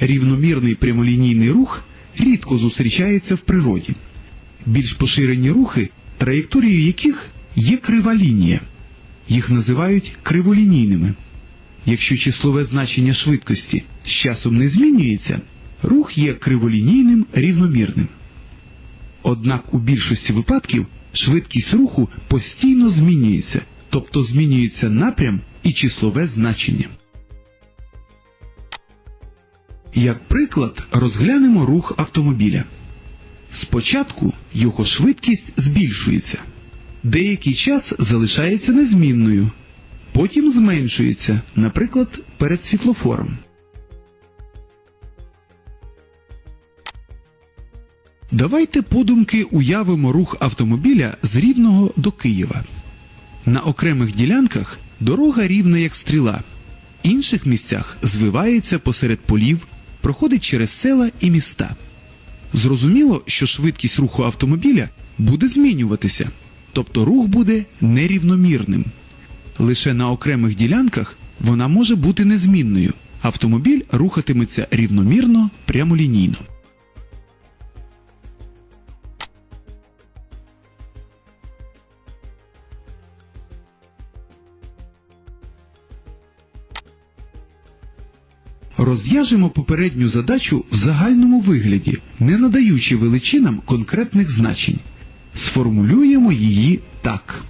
Рівномірний прямолінійний рух рідко зустрічається в природі. Більш поширені рухи, траєкторією яких є крива лінія. Їх називають криволінійними. Якщо числове значення швидкості з часом не змінюється, рух є криволінійним рівномірним. Однак у більшості випадків швидкість руху постійно змінюється, тобто змінюється напрям і числове значення. Як приклад, розглянемо рух автомобіля. Спочатку його швидкість збільшується, деякий час залишається незмінною, потім зменшується, наприклад, перед світлофором. Давайте подумки уявимо рух автомобіля з Рівного до Києва. На окремих ділянках дорога рівна як стріла, інших місцях звивається посеред полів, проходить через села і міста. Зрозуміло, що швидкість руху автомобіля буде змінюватися, тобто рух буде нерівномірним. Лише на окремих ділянках вона може бути незмінною. Автомобіль рухатиметься рівномірно прямолінійно. Розв'яжемо попередню задачу в загальному вигляді, не надаючи величинам конкретних значень. Сформулюємо її так.